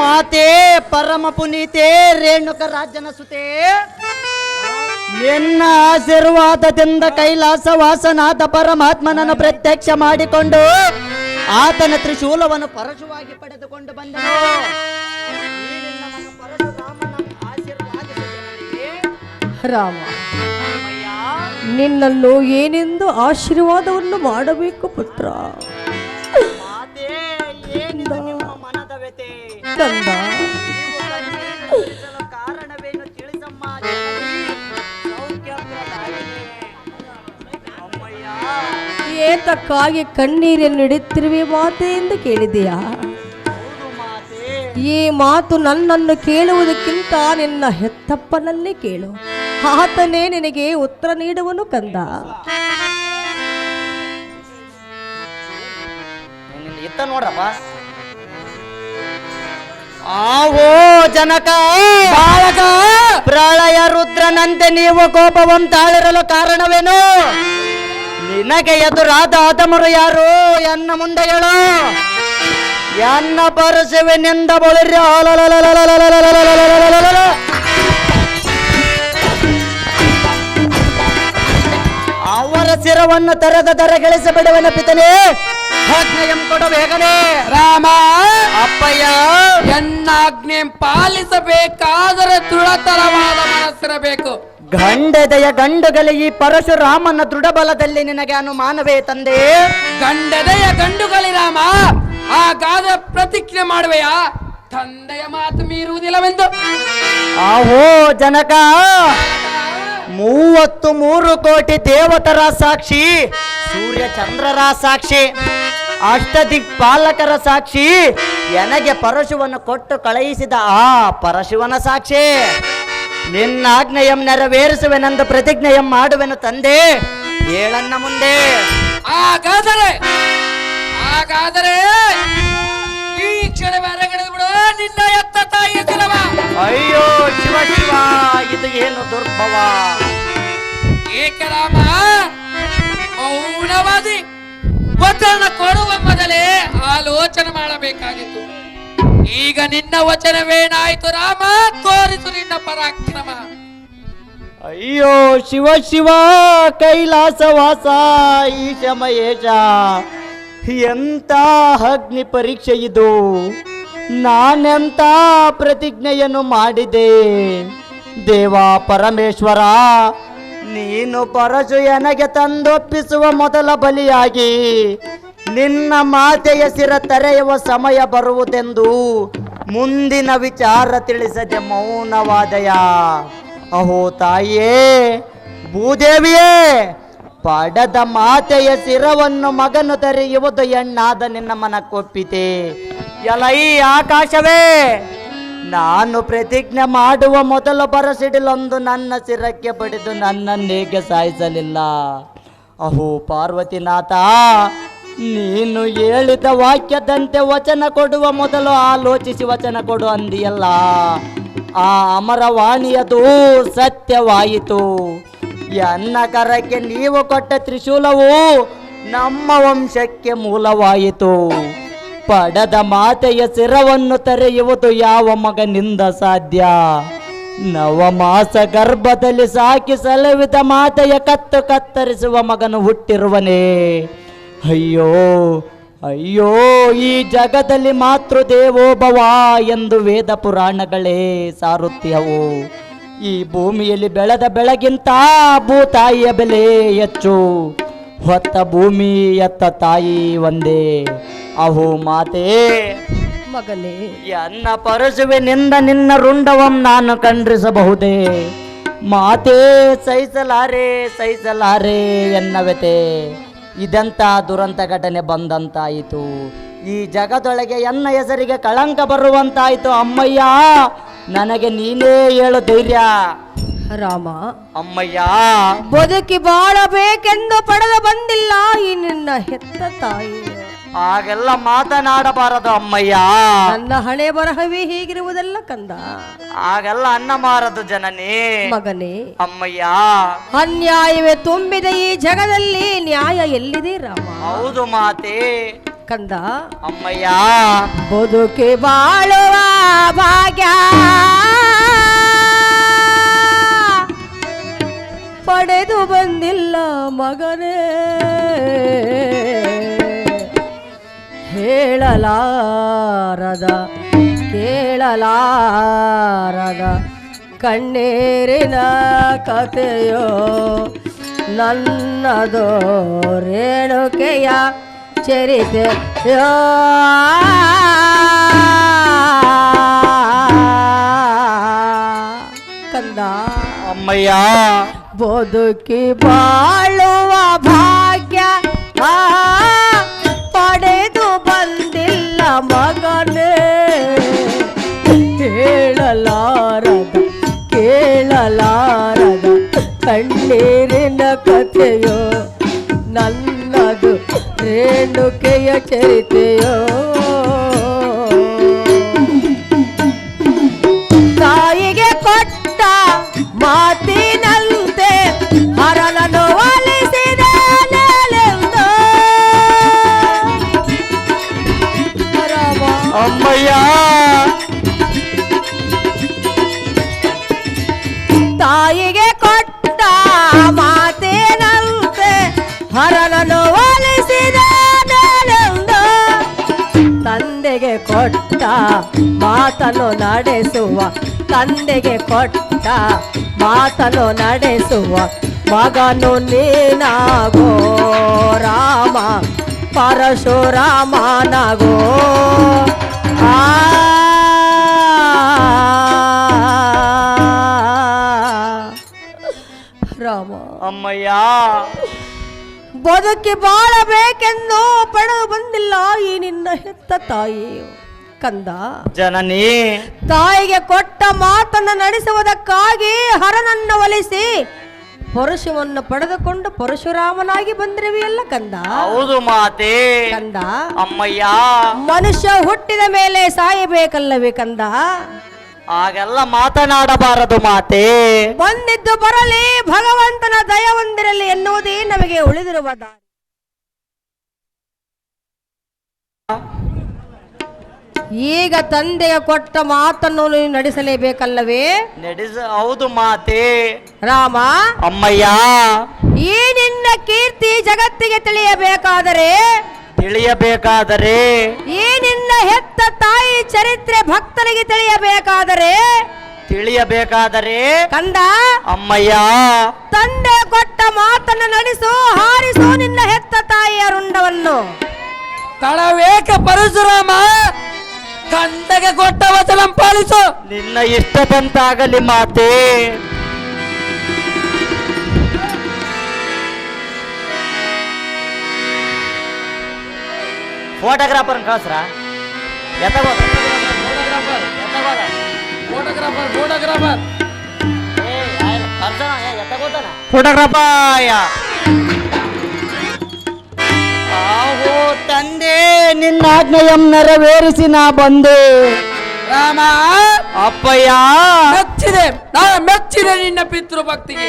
ಮಾತೆ ಪರಮ ಪುನೀತೆ, ರೇಣುಕ ರಾಜನ ಸುತೆ ನಿನ್ನ ಆಶೀರ್ವಾದದಿಂದ ಕೈಲಾಸ ವಾಸನಾದ ಪರಮಾತ್ಮನನ್ನು ಪ್ರತ್ಯಕ್ಷ ಮಾಡಿಕೊಂಡು ಆತನ ತ್ರಿಶೂಲವನ್ನು ಪರಶುವಾಗಿ ಪಡೆದುಕೊಂಡು ಬಂದ. ರಾಮ, ನಿನ್ನನ್ನು ಏನೆಂದು ಆಶೀರ್ವಾದವನ್ನು ಮಾಡಬೇಕು ಪುತ್ರ ಅಮ್ಮಯ್ಯ, ಏತಕ್ಕಾಗಿ ಕಣ್ಣೀರನ್ನು ಇಡುತ್ತಿರುವೆ ಮಾತೆ ಎಂದು ಕೇಳಿದೆಯಾ. ಈ ಮಾತು ನನ್ನನ್ನು ಕೇಳುವುದಕ್ಕಿಂತ ನಿನ್ನ ಹೆತ್ತಪ್ಪನನ್ನೇ ಕೇಳು. ಆತನೇ ನಿನಗೆ ಉತ್ತರ ನೀಡುವನು ಕಂದ. ನೋಡ್ರಪ್ಪ ಆವೋ ಜನಕ! ಬಾಳಕ ಪ್ರಳಯ ರುದ್ರನಂತೆ ನೀವು ಕೋಪವನ್ನು ತಾಳಿರಲು ಕಾರಣವೇನು? ನಿನಗೆ ಎದುರಾದ ಆತಮರು ಯಾರು? ಎನ್ನ ಮುಂದೆ ಹೇಳು. ಎನ್ನ ಪರಸುವಿನಿಂದ ಬಳಿರಿ. ಅವರ ಶಿರವನ್ನು ತರದ ದರಗಳಿಸಿ ಬಿಡುವನ ಪಿತನೇ. ಆಜ್ಞೆಯಂ ಕೊಡು ಬೇಗನೆ. ರಾಮ. ಅಪ್ಪಯ್ಯ. ಎನ್ನಾಜ್ಞೆ ಪಾಲಿಸಬೇಕಾದರೆ ದೃಢತರವಾದ ಮನಸ್ಸಿರಬೇಕು. ಗಂಡದೆಯ ಈ ಪರಶುರಾಮನ ದೃಢಬಲದಲ್ಲಿ ನಿನಗೆ ಅನುಮಾನವೇ ತಂದೆ? ಗಂಡದೆಯ ಗಂಡುಗಳಿ ರಾಮ ಹಾಗಾದ್ರೆ ಪ್ರತಿಜ್ಞೆ ಮಾಡುವೆಯಾ? ತಂದೆಯ ಮಾತು ಮೀರುವುದಿಲ್ಲವೆಂದು. ಆಹೋ ಜನಕ ಮೂವತ್ತು ಮೂರು ಕೋಟಿ ದೇವತರ ಸಾಕ್ಷಿ ಸೂರ್ಯ ಚಂದ್ರರ ಸಾಕ್ಷಿ. ಅಷ್ಟದಿಕ್ಪಾಲಕರ ಸಾಕ್ಷಿ ನನಗೆ ಪರಶುವನ್ನು ಕೊಟ್ಟು ಕಳುಹಿಸಿದ ಆ ಪರಶುವನ ಸಾಕ್ಷಿ. ನಿನ್ನ ಆಜ್ಞೆಯಂ ನೆರವೇರಿಸುವೆನೆಂದು ಪ್ರತಿಜ್ಞೆಯಂ ಮಾಡುವೆನು ತಂದೆ ಹೇಳನ್ನ ಮುಂದೆ. ಹಾಗಾದರೆ ಹಾಗಾದರೆ ಈ ಕ್ಷಣವೇ ಅರಗಿಡಿದು ಬಿಡು ನಿನ್ನ ಎತ್ತ ತಾಯಿಯ ಶಿರವ ಅಯ್ಯೋ ಶಿವ ಶಿವ ಇದು ಏನು ದುರ್ಭವ ಏಕರಾಮ ಮೌನವಾದಿ. ವಚನ ಕೊಡುವ ಮೊದಲೇ ಆಲೋಚನೆ ಮಾಡಬೇಕಾಗಿತ್ತು. ಈಗ ನಿನ್ನ ವಚನವೇನಾಯ್ತು ರಾಮ? ತೋರಿಸು ನಿನ್ನ ಪರಾಕ್ರಮ. ಅಯ್ಯೋ, ಶಿವ ಶಿವ, ಕೈಲಾಸ ವಾಸ ಈಶ ಮಹೇಶ ಎಂತ ಅಗ್ನಿ ಪರೀಕ್ಷೆ ಇದು? ನಾನೆಂತ ಪ್ರತಿಜ್ಞೆಯನ್ನು ಮಾಡಿದೆ? ದೇವ ಪರಮೇಶ್ವರ ನೀನು ಪರಶು ಎನಗೆ ತಂದೊಪ್ಪಿಸುವ ಮೊದಲ ಬಲಿಯಾಗಿ ನಿನ್ನ ಮಾತೆಯ ಸಿರ ತೆರೆಯುವ ಸಮಯ ಬರುವುದೆಂದು ಮುಂದಿನ ವಿಚಾರ ತಿಳಿಸದೆ ಮೌನವಾದಯ. ಅಹೋ ತಾಯಿಯೇ, ಭೂದೇವಿಯೇ, ಪಡದ ಮಾತೆಯ ಸಿರವನ್ನು ಮಗನು ತೆರೆಯುವುದು ಎಣ್ಣಾದ ನಿನ್ನ ಮನಕ್ಕೊಪ್ಪಿತೆ ಎಲೈ ಆಕಾಶವೇ ನಾನು ಪ್ರತಿಜ್ಞೆ ಮಾಡುವ ಮೊದಲು ಬರಸಿಡಿಲೊಂದು ನನ್ನ ಸಿರಕ್ಕೆ ಬಡಿದು ನನ್ನನ್ನೇಗೆ ಸಾಯಿಸಲಿಲ್ಲ. ಅಹೋ ಪಾರ್ವತಿನಾಥ, ನೀನು ಹೇಳಿದ ವಾಕ್ಯದಂತೆ ವಚನ ಕೊಡುವ ಮೊದಲು ಆಲೋಚಿಸಿ ವಚನ ಕೊಡು ಅಂದಿಯಲ್ಲ. ಆ ಅಮರವಾಣಿಯದು ಸತ್ಯವಾಯಿತು. ಎನ್ನ ಕರಕ್ಕೆ ನೀವು ಕೊಟ್ಟ ತ್ರಿಶೂಲವು ನಮ್ಮ ವಂಶಕ್ಕೆ ಮೂಲವಾಯಿತು. ಪಡದ ಮಾತೆಯ ಸಿರವನ್ನು ತೆರೆಯುವುದು ಯಾವ ಮಗನಿಂದ ಸಾಧ್ಯ? ನವಮಾಸ ಗರ್ಭದಲ್ಲಿ ಸಾಕಿ ಸಲವಿದ ಮಾತೆಯ ಕತ್ತು ಕತ್ತರಿಸುವ ಮಗನು ಹುಟ್ಟಿರುವನೇ. ಅಯ್ಯೋ ಅಯ್ಯೋ, ಈ ಜಗದಲ್ಲಿ ಮಾತೃ ದೇವೋಭವ ಎಂದು ವೇದ ಪುರಾಣಗಳೇ ಸಾರುತ್ಯವು ಈ ಭೂಮಿಯಲ್ಲಿ ಬೆಳೆದ ಬೆಳಗಿಂತ ಭೂತಾಯಿಯ ಬೆಲೆ ಹೆಚ್ಚು. ಹೊತ್ತ ಭೂಮಿ ಎತ್ತ ತಾಯಿ ಒಂದೇ. ಅಹೋ ಮಾತೆ. ಮಗನೇ. ಎನ್ನ ಪರಶುವಿನಿಂದ ನಿನ್ನ ರುಂಡವಂ ನಾನು ಕಂಡ್ರಿಸಬಹುದೇ ಮಾತೇ ಸಹಿಸಲಾರೆ ಸಹಿಸಲಾರೆ ಎನ್ನವೆತೆ. ಇದಂತ ದುರಂತ ಘಟನೆ ಬಂದಂತಾಯಿತು. ಈ ಜಗದೊಳಗೆ ಎನ್ನ ಹೆಸರಿಗೆ ಕಳಂಕ ಬರುವಂತಾಯಿತು ಅಮ್ಮಯ್ಯ. ನನಗೆ ನೀನೇ ಹೇಳು ಧೈರ್ಯ. ರಾಮ. ಅಮ್ಮಯ್ಯ. ಬದುಕಿ ಬಾಳಬೇಕೆಂದು ಪಡೆದು ಬಂದಿಲ್ಲ ಈ ನಿನ್ನ ಹೆತ್ತ ತಾಯಿ. ಹಾಗೆಲ್ಲ ಮಾತನಾಡಬಾರದು ಅಮ್ಮಯ್ಯ. ನನ್ನ ಹಣೆ ಬರಹವೇ ಹೀಗಿರುವುದಲ್ಲ ಕಂದ? ಹಾಗೆಲ್ಲ ಅನ್ನ ಮಾರದು ಜನನೇ. ಮಗನೇ ಅಮ್ಮಯ್ಯ. ಅನ್ಯಾಯವೇ ತುಂಬಿದೆ ಈ ಜಗದಲ್ಲಿ ನ್ಯಾಯ ಎಲ್ಲಿದೆ ರಾಮ? ಹೌದು ಮಾತೆ. ಕಂದ ಅಮ್ಮಯ್ಯ. ಬದುಕಿ ಬಾಳುವ ಭಾಗ್ಯ. ಪಡೆದು ಬಂದಿಲ್ಲ ಮಗನೇ. ಹೇಳಲಾರದ ಕೇಳಲಾರದ ಕಣ್ಣೀರಿನ ಕಥೆಯೋ? ನನ್ನದೋ ರೇಣುಕೆಯ ಚರಿತೆಯೋ ಕಂದ. ಅಮ್ಮಯ್ಯ. ಬದುಕಿ ಬಾಳುವ ಭಾಗ್ಯ. ಆ, ಕಣ್ಣೀರಿನ ಕಥೆಯೋ ನನ್ನದು ರೇಣುಕೆಯ ಚರಿತೆಯೋ ತಂದೆಗೆ ಕೊಟ್ಟ ಮಾತನ್ನು ನಡೆಸುವ, ತಂದೆಗೆ ಕೊಟ್ಟ ಮಾತನ್ನು ನಡೆಸುವ ಮಗನು ನೀನಾಗೋ ರಾಮ, ಪರಶುರಾಮನಾಗೋ. ಆ ರಾಮ. ಅಮ್ಮಯ್ಯ. ಬದುಕಿ ಬಾಳಬೇಕೆಂದು ಪಡೆದು ಬಂದಿಲ್ಲ ಈ ನಿನ್ನ ಹೆತ್ತ ತಾಯಿ. ಕಂದ ಜನನಿ ತಾಯಿಗೆ ಕೊಟ್ಟ ಮಾತನ್ನು ನಡೆಸುವುದಕ್ಕಾಗಿ ಹರನನ್ನು ಒಲಿಸಿ ಪರಶುವನ್ನು ಪಡೆದುಕೊಂಡು ಪರಶುರಾಮನಾಗಿ ಬಂದಿರುವೆಯಲ್ಲ ಕಂದ? ಹೌದು ಮಾತೆ. ಕಂದ ಅಮ್ಮಯ್ಯ. ಮನುಷ್ಯ ಹುಟ್ಟಿದ ಮೇಲೆ ಸಾಯಬೇಕಲ್ಲವೇ ಕಂದ? ಹಾಗೆಲ್ಲ ಮಾತನಾಡಬಾರದು ಮಾತೆ. ಬಂದಿದ್ದು ಬರಲಿ ಭಗವಂತನ ದಯ ಹೊಂದಿರಲಿ ಎನ್ನುವುದೇ ನಮಗೆ ಉಳಿದಿರುವ ದಾರಿ. ಈಗ ತಂದೆಯ ಕೊಟ್ಟ ಮಾತನ್ನು ನೀನು ನಡೆಸಲೇಬೇಕಲ್ಲವೇ? ನಡೆಸ ಹೌದು ಮಾತೆ. ರಾಮ ಅಮ್ಮಯ್ಯ. ಈ ನಿನ್ನ ಕೀರ್ತಿ ಜಗತ್ತಿಗೆ ತಿಳಿಯಬೇಕಾದರೆ? ತಿಳಿಯಬೇಕಾದರೆ. ಈ ನಿನ್ನ ಹೆತ್ತ ತಾಯಿ ಚರಿತ್ರೆ ಭಕ್ತರಿಗೆ ತಿಳಿಯಬೇಕಾದರೆ? ತಿಳಿಯಬೇಕಾದರೆ? ಕಂದ? ಅಮ್ಮಯ್ಯ! ತಂದೆ ಕೊಟ್ಟ ಮಾತನ್ನು ನಡೆಸು ಹಾರಿಸು ನಿನ್ನ ಹೆತ್ತ ತಾಯಿಯ ರುಂಡವನ್ನು. ತಳವೇಕ ಪರಶುರಾಮ ಕಂದಗೆ ಕೊಟ್ಟ ವಚನ ಪಾಲಿಸು. ನಿನ್ನ ಇಷ್ಟ ಇಷ್ಟದಂತಾಗಲಿ ಮಾತೆ. ಫೋಟೋಗ್ರಾಫರ್ ಕಳ್ಸ್ರ? ಎತ್ತಗೋದ ಫೋಟೋಗ್ರಾಫರ್ ಫೋಟೋಗ್ರಾಫರ್ ಫೋಟೋಗ್ರಾಫರ್ ಫೋಟೋಗ್ರಾಫಾಯ ಆಹೋ ತಂದೆ ನಿನ್ನ ಆಜ್ಞೆಯಂ ನೆರವೇರಿಸಿ ನಾ ಬಂದೆ. ರಾಮ ಅಪ್ಪಯ್ಯ. ಮೆಚ್ಚಿದೆ. ನಾನು ಮೆಚ್ಚಿದೆ ನಿನ್ನ ಪಿತೃಭಕ್ತಿಗೆ.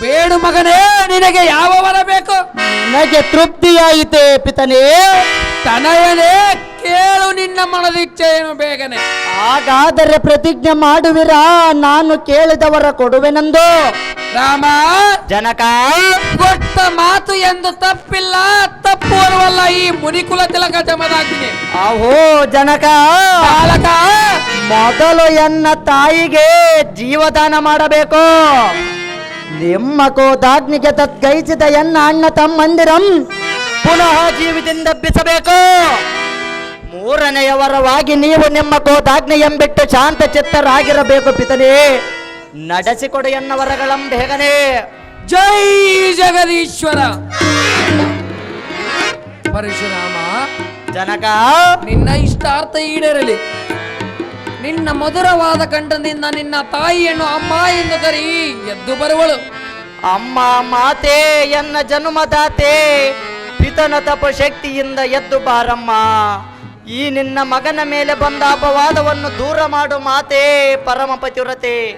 ಬೇಡು ಮಗನೇ ನಿನಗೆ ಯಾವ ವರ ಬೇಕು? ನನಗೆ ತೃಪ್ತಿಯಾಯಿತೆ ಪಿತನೇ. ತನಯನೇ ಕೇಳು ನಿನ್ನ ಮನದಿಚ್ಛೆಯನ್ನು ಬೇಗನೆ. ಹಾಗಾದರೆ ಪ್ರತಿಜ್ಞೆ ಮಾಡುವಿರಾ? ನಾನು ಕೇಳಿದವರ ಕೊಡುವೆನೆಂದು. ರಾಮ! ಜನಕ! ಕೊಟ್ಟ ಮಾತು ಎಂದು ತಪ್ಪಿಲ್ಲ ತಪ್ಪು ತಪ್ಪುವಲ್ಲ ಈ ಮುನಿಕುಲ ತಿಲಕ ಜಮದಾಗಿದೆ ಅಹೋ ಜನಕ! ಬಾಲಕ! ಮೊದಲು ಎನ್ನ ತಾಯಿಗೆ ಜೀವದಾನ ಮಾಡಬೇಕು. ನಿಮ್ಮ ಕೋದಾಗ್ನಿಗೆ ತದ್ಗೈಸಿದ ಎನ್ನ ಅಣ್ಣ ತಮ್ಮಂದಿರಂ ಪುನಃ ಜೀವಿತಿಂದ ಮೂರನೆಯವರವಾಗಿ ನೀವು ನಿಮ್ಮ ಕೋದಾಗ್ನಿ ಎಂಬಿಟ್ಟು ಶಾಂತ ಚಿತ್ತರಾಗಿರಬೇಕು ಪಿತನೇ. ನಡೆಸಿಕೊಡು ಎನ್ನ ವರಗಳಂ ಬೇಗನೆ. ಜೈ ಜಗದೀಶ್ವರ. ಪರಶುರಾಮ ಜನಕ. ನಿನ್ನ ಇಷ್ಟಾರ್ಥ ಈಡೇರಲಿ. ನಿನ್ನ ಮಧುರವಾದ ಕಂಠದಿಂದ ನಿನ್ನ ತಾಯಿಯನ್ನು ಅಮ್ಮ ಎಂದು ಕರಿ ಎದ್ದು ಬರುವಳು. ಅಮ್ಮ ಮಾತೆ ಎನ್ನ ಜನುಮದಾತೆ ಪಿತನ ತಪ ಶಕ್ತಿಯಿಂದ ಎದ್ದು ಬಾರಮ್ಮ. ಈ ನಿನ್ನ ಮಗನ ಮೇಲೆ ಬಂದ ಅಪವಾದವನ್ನು ದೂರ ಮಾಡು ಮಾತೆ ಪರಮ ಪತಿವ್ರತೆ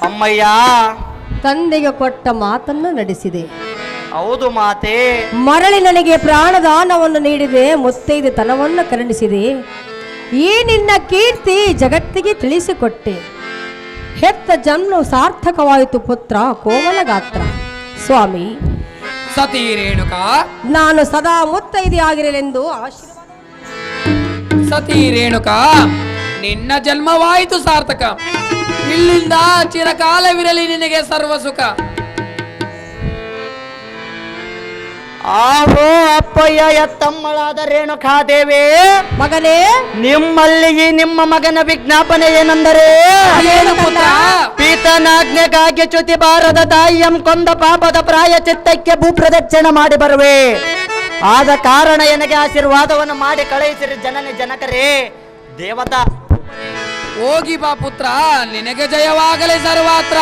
ಅಮ್ಮಯ್ಯ. ತಂದೆಗೆ ಕೊಟ್ಟ ಮಾತನ್ನು ನಡೆಸಿದೆ. ಹೌದು ಮಾತೆ. ಮರಳಿ ನನಗೆ ಪ್ರಾಣದಾನವನ್ನು ನೀಡಿದೆ ಮುತ್ತೈದು ತನವನ್ನು ಕರುಣಿಸಿದೆ. ಈ ನಿನ್ನ ಕೀರ್ತಿ ಜಗತ್ತಿಗೆ ತಿಳಿಸಿಕೊಟ್ಟೆ. ಹೆತ್ತ ಜನ್ಮ ಸಾರ್ಥಕವಾಯಿತು ಪುತ್ರ ಕೋಮಲ ಗಾತ್ರ ಸ್ವಾಮಿ. ಸತಿ ರೇಣುಕಾ. ನಾನು ಸದಾ ಮುತ್ತೈದಿ ಆಗಿರಲೆಂದು ಆಶೀರ್ವಾದ ಸತಿ ರೇಣುಕಾ ನಿನ್ನ ಜನ್ಮವಾಯಿತು ಸಾರ್ಥಕ. ಇಲ್ಲಿಂದ ಚಿರಕಾಲವಿರಲಿ ನಿನಗೆ ಸರ್ವ ಸುಖ ಆಹೋ ಅಪ್ಪಯ್ಯ ಎತ್ತಮ್ಮಳಾದ ರೇಣುಕಾದೇವಿ. ಮಗನೇ. ನಿಮ್ಮಲ್ಲಿ ಈ ನಿಮ್ಮ ಮಗನ ವಿಜ್ಞಾಪನೆ ಏನೆಂದರೆ? ಪೀತನಾಜ್ಞೆಗಾಗಿ ಚ್ಯುತಿ ಬಾರದ ತಾಯಿಯಂ ಕೊಂದ ಪಾಪದ ಪ್ರಾಯ ಚಿತ್ತಕ್ಕೆ ಭೂಪ್ರದಕ್ಷಿಣೆ ಮಾಡಿ ಬರುವೆ. ಆದ ಕಾರಣ ನನಗೆ ಆಶೀರ್ವಾದವನ್ನು ಮಾಡಿ ಕಳುಹಿಸಿರಿ ಜನನಿ ಜನಕರೇ. ದೇವತಾ. ಹೋಗಿ ಬಾ ಪುತ್ರ ನಿನಗೆ ಜಯವಾಗಲಿ ಸರ್ವಾತ್ರ.